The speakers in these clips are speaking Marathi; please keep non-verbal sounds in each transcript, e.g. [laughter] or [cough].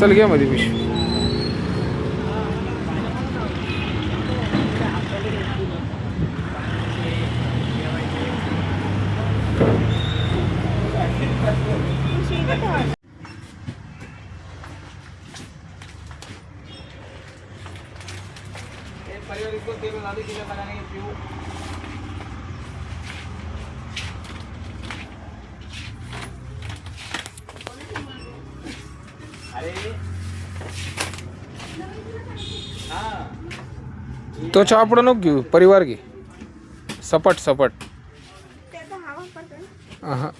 चल घ्या मध्ये पिशवी तो चहा पुढं नको घेऊ परिवार घे. सपाट सपाट. हा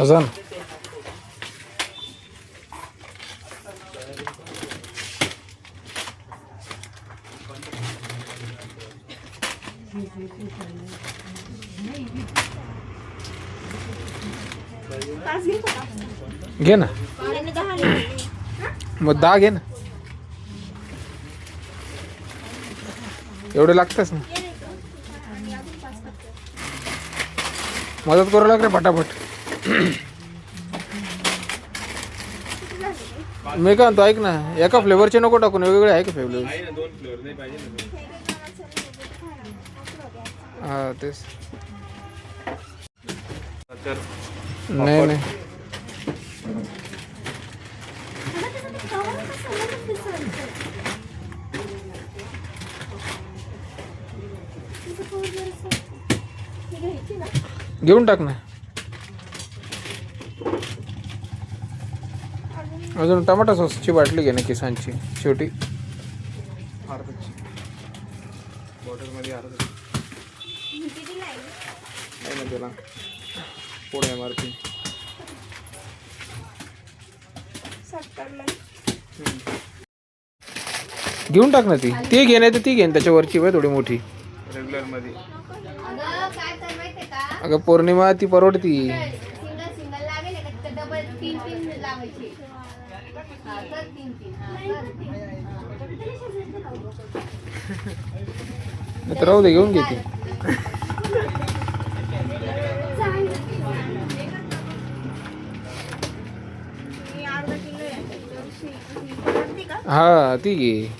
अजून घे ना मग दहा घे ना एवढे लागतच ना. मदत करू लाग रे फटाफट. [clears throat] मी काय म्हणतो ऐक ना एका फ्लेवरचे नको टाकून वेगवेगळे आहे का फ्लेवर हा तेच. नाही नाही. घेऊन टाक ना. अजून टमाटा सॉसची बाटली घे ना किसानची. शेवटी. अर्धाची बॉटलमध्ये अर्धा. आहे ना त्याला. पुढे एम आर पी घेऊन टाक ना ती. ती घे नाही तर ती घेईन त्याच्यावरची वय थोडी मोठी. रेग्युलरमध्ये. अगं काय तर माहितीये का? अगं पौर्णिमा ती परवडती सिंगल सिंगल लागेल का तिथं डबल तीन तीन लावायचे हा तर तीन तीन हा तर तीन. नाही तर राहू दे घेऊन घेते. हा ती घे.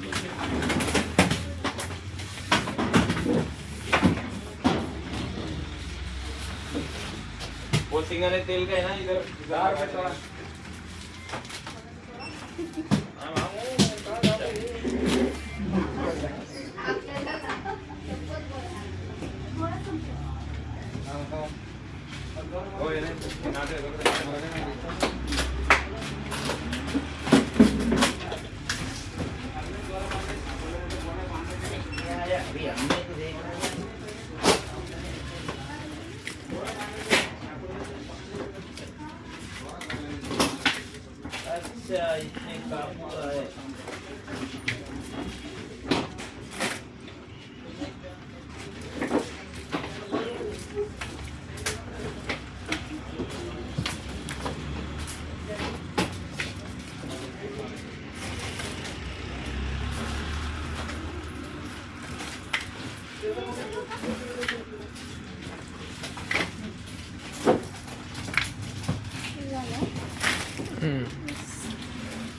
ना इधर जार में हाँ, हाँ, वो कहाँ जा रहे हैं? हो, ये नहीं, नाटे, अच्छा इतने काम हो रहा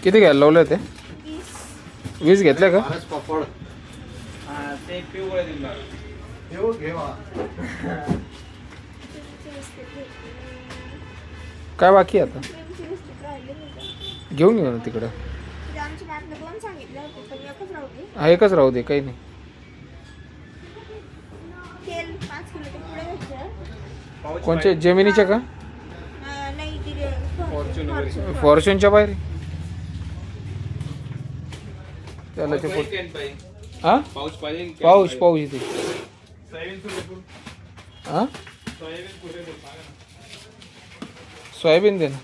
किती घ्यायला लावले ते वीस घेतले का? ते पिवळे दिलं काय बाकी आहे आता? घेऊन घेऊ ना तिकडं. आमच्या मॅपला दोन सांगितले होते पण एकच राहू दे हा एकच राहू दे काही नाही. तेल पाच किलो ते पुढे घ्यायचं पाऊच कोणचे जमिनीचे का. फॉर्च्युनच्या बाहेर? त्याला ते. हा पाऊच पाहिजे पाऊस? पाऊस इथे. हा. सोयाबीन दे ना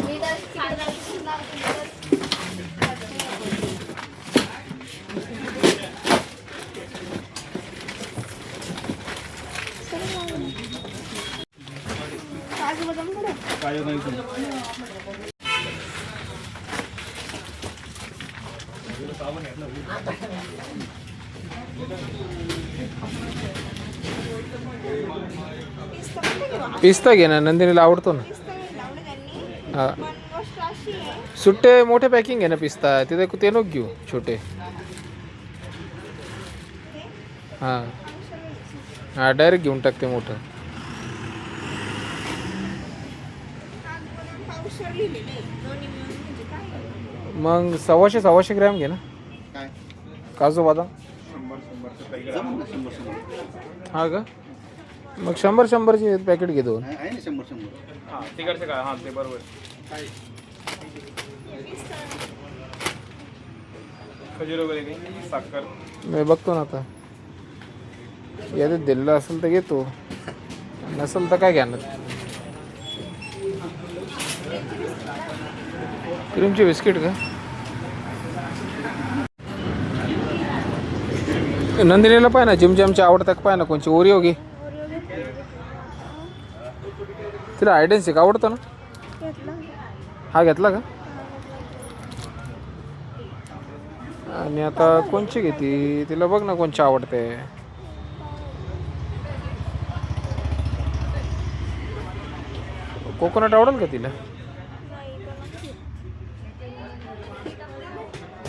मी तर साधारण लावते काजू बदाम तुला. पिस्ता घे ना नंदिनीला आवडतो ना. हा. सुट्टे मोठे पॅकिंग आहे ना पिस्ता. तिथे ते नको घेऊ छोटे. हां. हां डायरेक्ट घेऊन टाकते मोठं काजू बदाम पावशेर लिहिलेलं आहे दोन्ही मिळून म्हणजे काय मग सव्वाशे सव्वाशे ग्रॅम घे ना. काजू बदाम. हा का? मग शंभर शंभरचे पॅकेट घे दोन. आहे ना शंभर शंभर. हा तिकडचे का हा ते बरोबर. खजूर वगैरे काही साखर. मी बघतो ना आता. यादीत दिलेलं असेल तर घेतो नसेल तर काय घेणार? क्रीमचे बिस्किट का? नंदिनीला पाय ना जिम जॅमची आवडतात पाय ना कोणची? ओरिओ घे. तिला आयडेन्सिक आवडतो ना? हा घेतला का? आणि आता कोणची घेती? तिला बघ ना कोणची आवडते. कोकोनट आवडेल का तिला?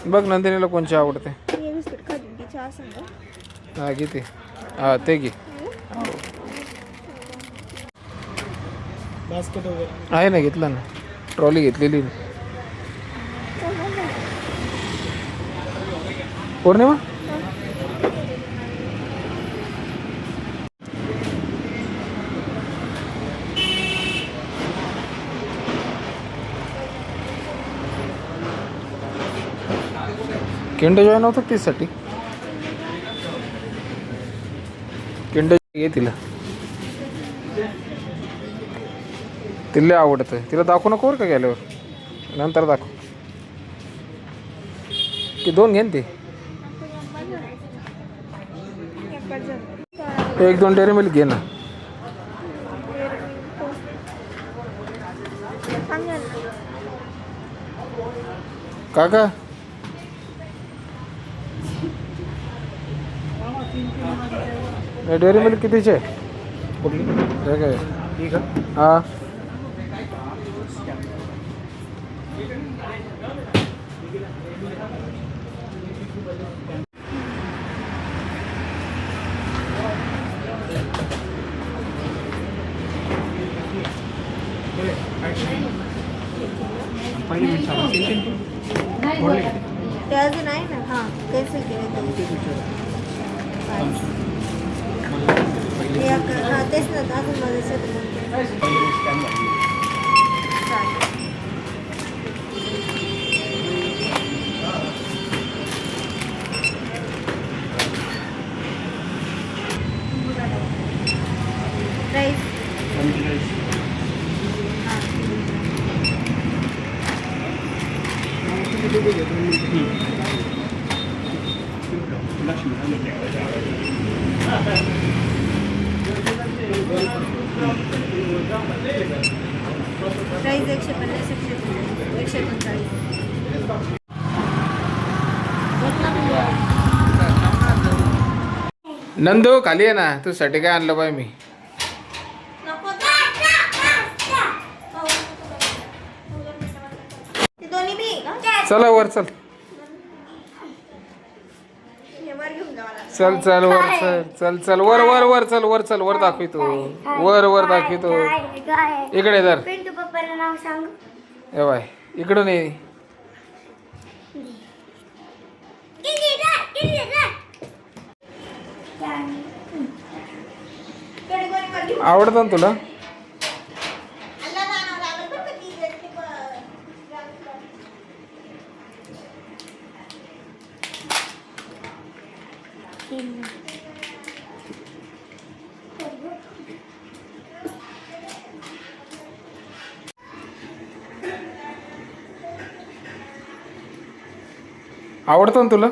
बघ नंदिनीला कोणची आवडते. हे बिस्किट चहा सांग. हा घे ते. हा ते घे. आहे ना घेतलं ना. ट्रॉली घेतलेली ना पौर्णिमा? किंड जॉईन होतं तीसाठी किंड घे तिला. तिला आवडतं. तिला दाखवू नको बरं का गेल्यावर नंतर दाखव. की दोन घेन ते. एक दोन डेअरी मिल्क घे ना ना. काका डेअरी मिल्क कितीचे? कुठली? हे काय ठीक आहे हा ते अजून आहे ना हां कॅन्सल केलं ते हां तेच ना अजून माझं सेटलमेंट चालेल प्राईज एकशे पन्नास एकशे पन्नास एकशे पंचाळीस. नंदू खाली आहे ना. तुझ्यासाठी काय आणलं बाय मी. चला वर चल हे वर घेऊन जा मला चल चल वर चल चल चल वर वर वर चल वर चल वर दाखवितो वर वर दाखवितो इकडे धर. पिंटू पप्पाला नाव सांग. ए बाय इकडून ये. आवडतं ना तुला अल्ला जाणार लागलं बरं का ती जर ती ब- आवडतं ना तुला?